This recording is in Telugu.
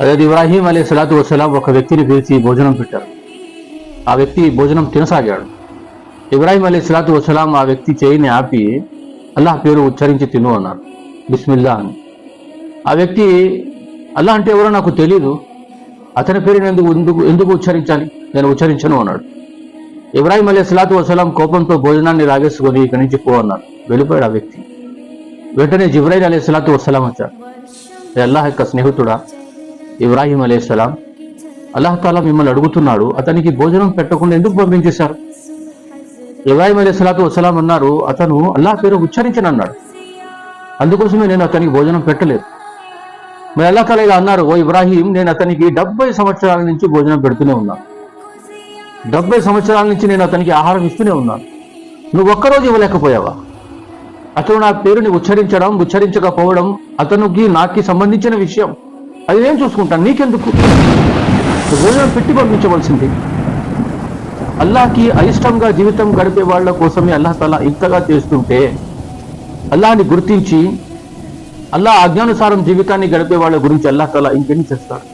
అదే ఇబ్రాహీం అలీ సలాతు వసలాం ఒక వ్యక్తిని పిలిచి భోజనం పెట్టారు. ఆ వ్యక్తి భోజనం తినసాగాడు. ఇబ్రాహీం అలీ సలాతు వసలాం ఆ వ్యక్తి చేయిని ఆపి అల్లాహ్ పేరు ఉచ్చరించి తిను అన్నారు. బిస్మిల్లా అని. ఆ వ్యక్తి అల్లా అంటే ఎవరో నాకు తెలియదు అతని పేరుని ఎందుకు ఎందుకు ఎందుకు ఉచ్చరించాలి? నేను ఉచ్చరించను అన్నాడు. ఇబ్రాహీం అలీ సలాతు వసలాం కోపంతో భోజనాన్ని రాగేసుకొని ఇక్కడి నుంచి పో అన్నాడు వెళ్ళిపోయాడు ఆ వ్యక్తి. వెంటనే జిబ్రాయిల్ అలీ సలాతు వసలాం వచ్చాడు. అల్లాహ్ యొక్క స్నేహితుడా ఇబ్రాహీం అలీ సలాం. అల్లాహ్ మిమ్మల్ని అడుగుతున్నాడు అతనికి భోజనం పెట్టకుండా ఎందుకు పంపించేశారు? ఇబ్రాహీం అలీ సలాతు వసలాం అన్నారు అతను అల్లాహ్ పేరు ఉచ్చరించను అన్నాడు. అందుకోసమే నేను అతనికి భోజనం పెట్టలేదు. మరి అల్లా తాలా ఇలా అన్నారు ఓ ఇబ్రాహీం నేను అతనికి డెబ్బై సంవత్సరాల నుంచి భోజనం పెడుతూనే ఉన్నాను డెబ్బై సంవత్సరాల నుంచి నేను అతనికి ఆహారం ఇస్తూనే ఉన్నాను నువ్వు ఒక్కరోజు ఇవ్వలేకపోయావా? అతను నా పేరుని ఉచ్చరించడం ఉచ్చరించకపోవడం అతనికి నాకి సంబంధించిన విషయం. అది నేను చూసుకుంటాను? నీకెందుకు? భోజనం పెట్టి పంపించవలసింది. అల్లాహకి అయిష్టంగా జీవితం గడిపే వాళ్ళ కోసమే అల్లా తలా ఇంతగా చేస్తుంటే అల్లాహని గుర్తించి అల్లాహ్ ఆజ్ఞానుసారం జీవితాన్ని గడిపే వాళ్ళ గురించి అల్లాహ్ తలా ఇంకెన్ని చేస్తాడు?